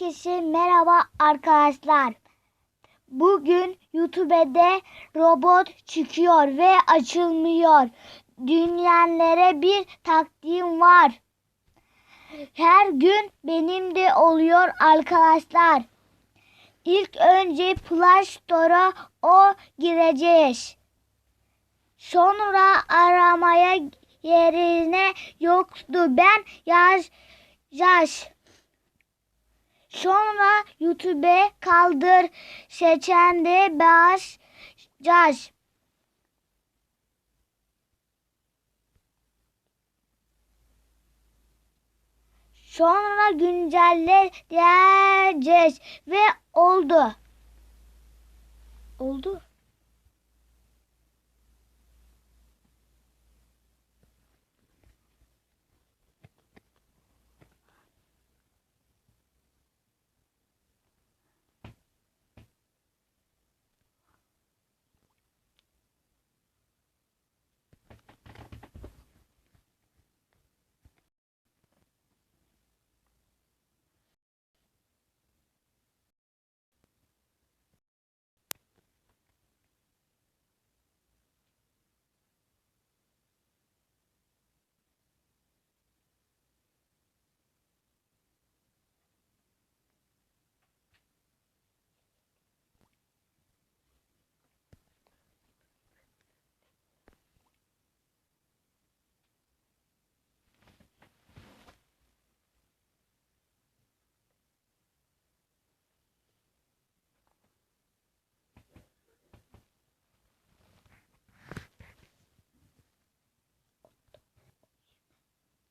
Herkese merhaba arkadaşlar. Bugün YouTube'da robot çıkıyor ve açılmıyor. Dünyenlere bir taktiğim var. Her gün benim de oluyor arkadaşlar. İlk önce Play Store'a o gireceğiz. Sonra aramaya yerine yoktu. Ben yaz yaz. Sonra YouTube'e kaldır seçende basacağız. Sonra güncelle diyeceğiz ve oldu. Oldu.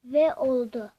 Ve oldu.